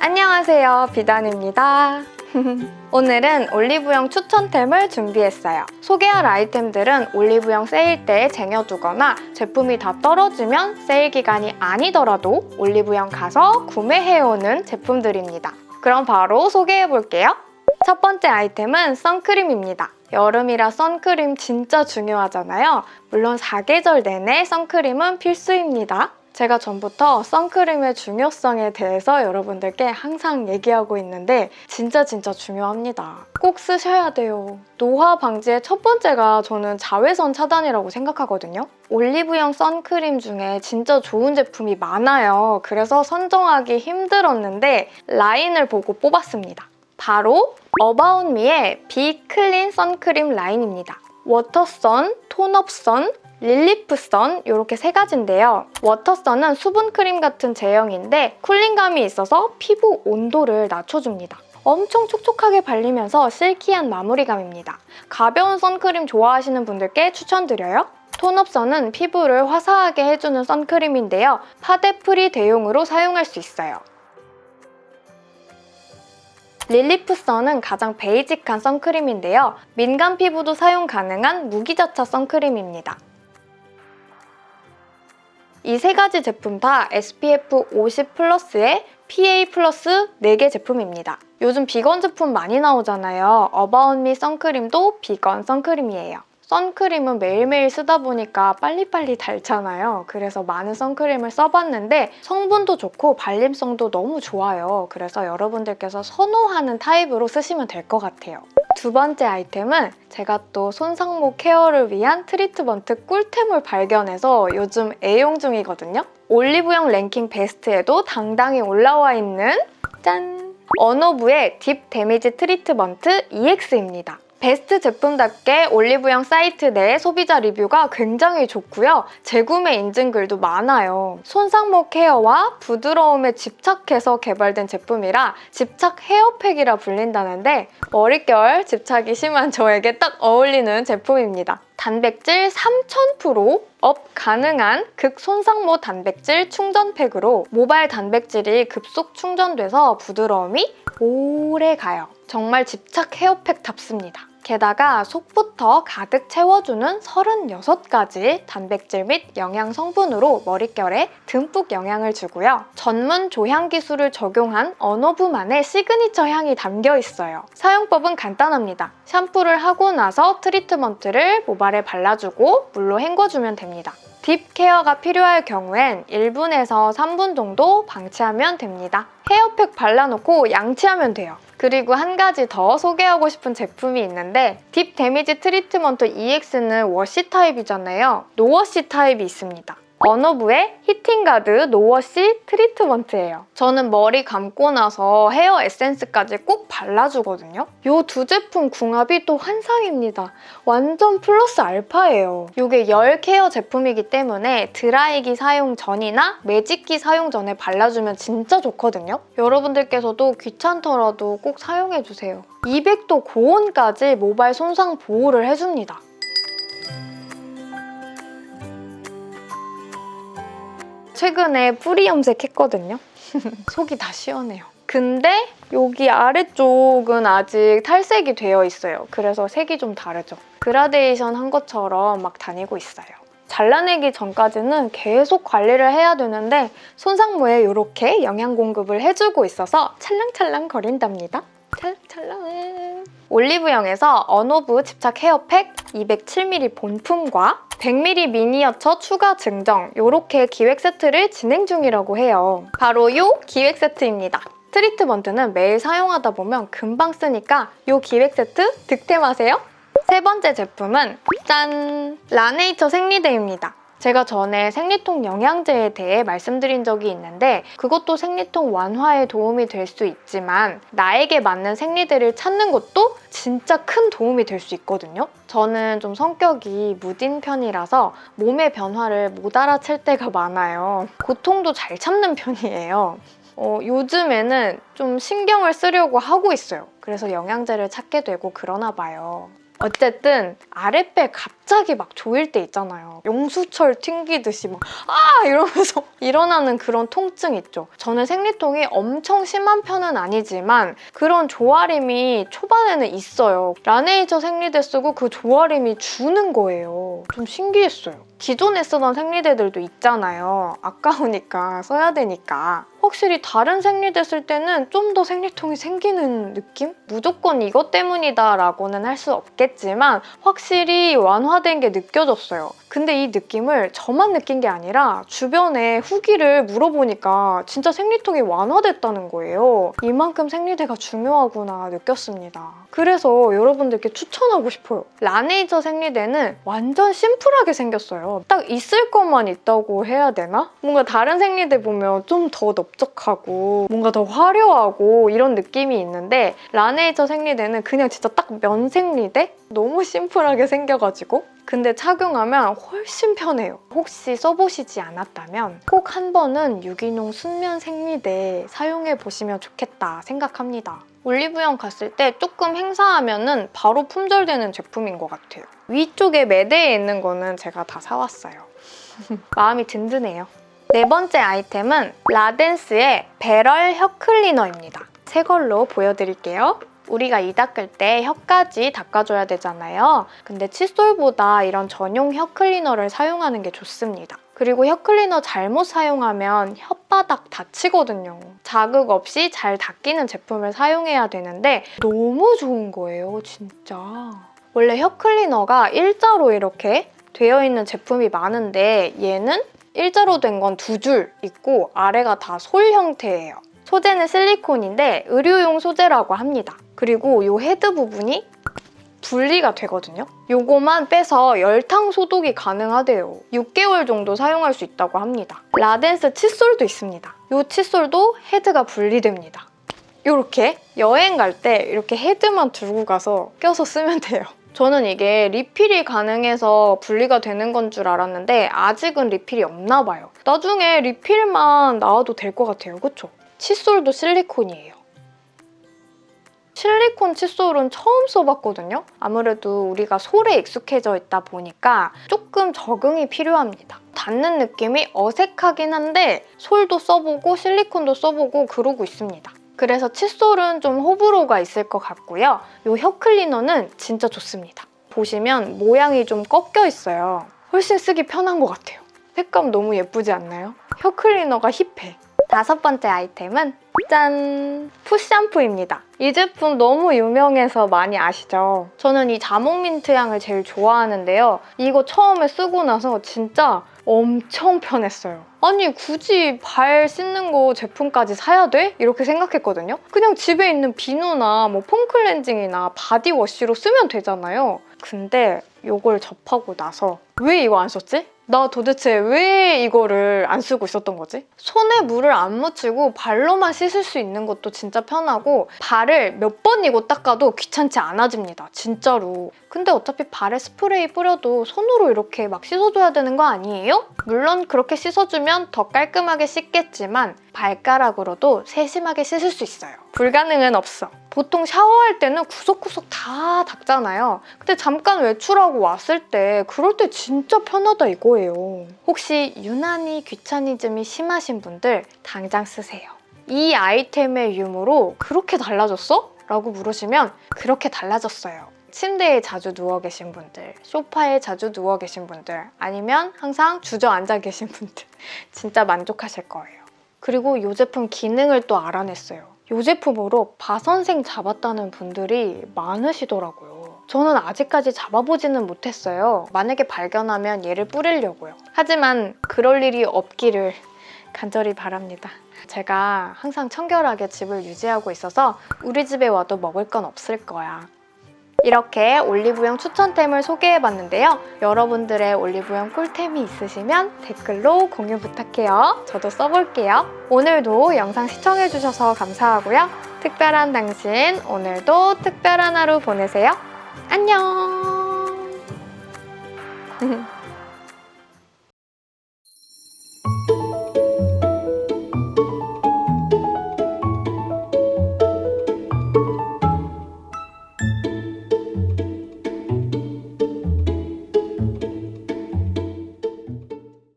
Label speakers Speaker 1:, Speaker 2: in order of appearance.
Speaker 1: 안녕하세요. 비단입니다. 오늘은 올리브영 추천템을 준비했어요. 소개할 아이템들은 올리브영 세일 때에 쟁여두거나 제품이 다 떨어지면 세일 기간이 아니더라도 올리브영 가서 구매해오는 제품들입니다. 그럼 바로 소개해볼게요. 첫 번째 아이템은 선크림입니다. 여름이라 선크림 진짜 중요하잖아요. 물론 사계절 내내 선크림은 필수입니다. 제가 전부터 선크림의 중요성에 대해서 여러분들께 항상 얘기하고 있는데 진짜 진짜 중요합니다. 꼭 쓰셔야 돼요. 노화 방지의 첫 번째가 저는 자외선 차단이라고 생각하거든요. 올리브영 선크림 중에 진짜 좋은 제품이 많아요. 그래서 선정하기 힘들었는데 라인을 보고 뽑았습니다. 바로 어바웃미의 비클린 선크림 라인입니다. 워터선, 톤업선, 릴리프선 이렇게 세 가지인데요. 워터선은 수분크림 같은 제형인데 쿨링감이 있어서 피부 온도를 낮춰줍니다. 엄청 촉촉하게 발리면서 실키한 마무리감입니다. 가벼운 선크림 좋아하시는 분들께 추천드려요. 톤업선은 피부를 화사하게 해주는 선크림인데요. 파데 프리 대용으로 사용할 수 있어요. 릴리프 선은 가장 베이직한 선크림인데요. 민감 피부도 사용 가능한 무기자차 선크림입니다. 이 세 가지 제품 다 SPF 50 플러스의 PA 플러스 4개 제품입니다. 요즘 비건 제품 많이 나오잖아요. 어바웃미 선크림도 비건 선크림이에요. 선크림은 매일매일 쓰다 보니까 빨리빨리 닳잖아요. 그래서 많은 선크림을 써봤는데 성분도 좋고 발림성도 너무 좋아요. 그래서 여러분들께서 선호하는 타입으로 쓰시면 될 것 같아요. 두 번째 아이템은 제가 또 손상모 케어를 위한 트리트먼트 꿀템을 발견해서 요즘 애용 중이거든요. 올리브영 랭킹 베스트에도 당당히 올라와 있는 짠! 어노브의 딥 데미지 트리트먼트 EX입니다. 베스트 제품답게 올리브영 사이트 내 소비자 리뷰가 굉장히 좋고요. 재구매 인증글도 많아요. 손상모 케어와 부드러움에 집착해서 개발된 제품이라 집착 헤어팩이라 불린다는데 머릿결 집착이 심한 저에게 딱 어울리는 제품입니다. 단백질 3000%업 가능한 극손상모 단백질 충전팩으로 모바일 단백질이 급속 충전돼서 부드러움이 오래 가요. 정말 집착 헤어팩답습니다. 게다가 속부터 가득 채워주는 36가지 단백질 및 영양 성분으로 머릿결에 듬뿍 영향을 주고요. 전문 조향 기술을 적용한 어노브만의 시그니처 향이 담겨 있어요. 사용법은 간단합니다. 샴푸를 하고 나서 트리트먼트를 모발에 발라주고 물로 헹궈주면 됩니다. 딥 케어가 필요할 경우엔 1분에서 3분 정도 방치하면 됩니다. 헤어팩 발라놓고 양치하면 돼요. 그리고 한 가지 더 소개하고 싶은 제품이 있는데 딥 데미지 트리트먼트 EX는 워시 타입이잖아요. 노워시 타입이 있습니다. 어노브의 히팅가드 노워시 트리트먼트예요. 저는 머리 감고 나서 헤어 에센스까지 꼭 발라주거든요. 이 두 제품 궁합이 또 환상입니다. 완전 플러스 알파예요. 이게 열 케어 제품이기 때문에 드라이기 사용 전이나 매직기 사용 전에 발라주면 진짜 좋거든요. 여러분들께서도 귀찮더라도 꼭 사용해주세요. 200도 고온까지 모발 손상 보호를 해줍니다. 최근에 뿌리 염색했거든요. 속이 다 시원해요. 근데 여기 아래쪽은 아직 탈색이 되어 있어요. 그래서 색이 좀 다르죠. 그라데이션 한 것처럼 막 다니고 있어요. 잘라내기 전까지는 계속 관리를 해야 되는데 손상모에 이렇게 영양 공급을 해주고 있어서 찰랑찰랑 거린답니다. 찰랑찰랑. 올리브영에서 어노브 집착 헤어팩 207ml 본품과 100ml 미니어처 추가 증정 이렇게 기획 세트를 진행 중이라고 해요. 바로 이 기획 세트입니다. 트리트먼트는 매일 사용하다 보면 금방 쓰니까 이 기획 세트 득템하세요. 세 번째 제품은 짠! 라네이처 생리대입니다. 제가 전에 생리통 영양제에 대해 말씀드린 적이 있는데 그것도 생리통 완화에 도움이 될 수 있지만 나에게 맞는 생리대를 찾는 것도 진짜 큰 도움이 될 수 있거든요. 저는 좀 성격이 무딘 편이라서 몸의 변화를 못 알아챌 때가 많아요. 고통도 잘 참는 편이에요. 어, 요즘에는 좀 신경을 쓰려고 하고 있어요. 그래서 영양제를 찾게 되고 그러나 봐요. 어쨌든 아랫배 갑자기 막 조일 때 있잖아요. 용수철 튕기듯이 막 아! 이러면서 일어나는 그런 통증 있죠. 저는 생리통이 엄청 심한 편은 아니지만 그런 조아림이 초반에는 있어요. 라네이저 생리대 쓰고 그 조아림이 주는 거예요. 좀 신기했어요. 기존에 쓰던 생리대들도 있잖아요. 아까우니까 써야 되니까. 확실히 다른 생리대 쓸 때는 좀 더 생리통이 생기는 느낌? 무조건 이것 때문이다 라고는 할 수 없겠지만 확실히 완화된 게 느껴졌어요. 근데 이 느낌을 저만 느낀 게 아니라 주변에 후기를 물어보니까 진짜 생리통이 완화됐다는 거예요. 이만큼 생리대가 중요하구나 느꼈습니다. 그래서 여러분들께 추천하고 싶어요. 라네이저 생리대는 완전 심플하게 생겼어요. 딱 있을 것만 있다고 해야 되나? 뭔가 다른 생리대 보면 좀 더 넓적하고 뭔가 더 화려하고 이런 느낌이 있는데 라네이저 생리대는 그냥 진짜 딱 면 생리대? 너무 심플하게 생겨가지고 근데 착용하면 훨씬 편해요. 혹시 써보시지 않았다면 꼭 한 번은 유기농 순면 생리대 사용해 보시면 좋겠다 생각합니다. 올리브영 갔을 때 조금 행사하면은 바로 품절되는 제품인 것 같아요. 위쪽에 매대에 있는 거는 제가 다 사왔어요. 마음이 든든해요. 네 번째 아이템은 라덴스의 배럴 혀 클리너입니다. 새 걸로 보여드릴게요. 우리가 이 닦을 때 혀까지 닦아줘야 되잖아요. 근데 칫솔보다 이런 전용 혀 클리너를 사용하는 게 좋습니다. 그리고 혀 클리너 잘못 사용하면 혓바닥 다치거든요. 자극 없이 잘 닦이는 제품을 사용해야 되는데 너무 좋은 거예요, 진짜. 원래 혀 클리너가 일자로 이렇게 되어 있는 제품이 많은데 얘는 일자로 된 건 두 줄 있고 아래가 다 솔 형태예요. 소재는 실리콘인데 의료용 소재라고 합니다. 그리고 이 헤드 부분이 분리가 되거든요. 요거만 빼서 열탕 소독이 가능하대요. 6개월 정도 사용할 수 있다고 합니다. 라덴스 칫솔도 있습니다. 이 칫솔도 헤드가 분리됩니다. 이렇게 여행 갈 때 이렇게 헤드만 들고 가서 껴서 쓰면 돼요. 저는 이게 리필이 가능해서 분리가 되는 건 줄 알았는데 아직은 리필이 없나 봐요. 나중에 리필만 나와도 될 것 같아요. 그쵸? 칫솔도 실리콘이에요. 실리콘 칫솔은 처음 써봤거든요. 아무래도 우리가 솔에 익숙해져 있다 보니까 조금 적응이 필요합니다. 닿는 느낌이 어색하긴 한데 솔도 써보고 실리콘도 써보고 그러고 있습니다. 그래서 칫솔은 좀 호불호가 있을 것 같고요. 이 혀 클리너는 진짜 좋습니다. 보시면 모양이 좀 꺾여 있어요. 훨씬 쓰기 편한 것 같아요. 색감 너무 예쁘지 않나요? 혀 클리너가 힙해. 다섯 번째 아이템은 짠! 푸샴푸입니다. 이 제품 너무 유명해서 많이 아시죠? 저는 이 자몽민트 향을 제일 좋아하는데요. 이거 처음에 쓰고 나서 진짜 엄청 편했어요. 아니 굳이 발 씻는 거 제품까지 사야 돼? 이렇게 생각했거든요. 그냥 집에 있는 비누나 뭐 폼클렌징이나 바디워시로 쓰면 되잖아요. 근데 이걸 접하고 나서 왜 이거 안 썼지? 나 도대체 왜 이거를 안 쓰고 있었던 거지? 손에 물을 안 묻히고 발로만 씻을 수 있는 것도 진짜 편하고 발을 몇 번이고 닦아도 귀찮지 않아집니다. 진짜로. 근데 어차피 발에 스프레이 뿌려도 손으로 이렇게 막 씻어줘야 되는 거 아니에요? 물론 그렇게 씻어주면 더 깔끔하게 씻겠지만 발가락으로도 세심하게 씻을 수 있어요. 불가능은 없어. 보통 샤워할 때는 구석구석 다 닦잖아요. 근데 잠깐 외출하고 왔을 때 그럴 때 진짜 편하다 이거예요. 혹시 유난히 귀차니즘이 심하신 분들 당장 쓰세요. 이 아이템의 유무로 그렇게 달라졌어? 라고 물으시면 그렇게 달라졌어요. 침대에 자주 누워 계신 분들, 소파에 자주 누워 계신 분들, 아니면 항상 주저앉아 계신 분들 진짜 만족하실 거예요. 그리고 이 제품 기능을 또 알아냈어요. 이 제품으로 바선생 잡았다는 분들이 많으시더라고요. 저는 아직까지 잡아보지는 못했어요. 만약에 발견하면 얘를 뿌리려고요. 하지만 그럴 일이 없기를 간절히 바랍니다. 제가 항상 청결하게 집을 유지하고 있어서 우리 집에 와도 먹을 건 없을 거야. 이렇게 올리브영 추천템을 소개해봤는데요. 여러분들의 올리브영 꿀템이 있으시면 댓글로 공유 부탁해요. 저도 써볼게요. 오늘도 영상 시청해주셔서 감사하고요. 특별한 당신, 오늘도 특별한 하루 보내세요. 안녕!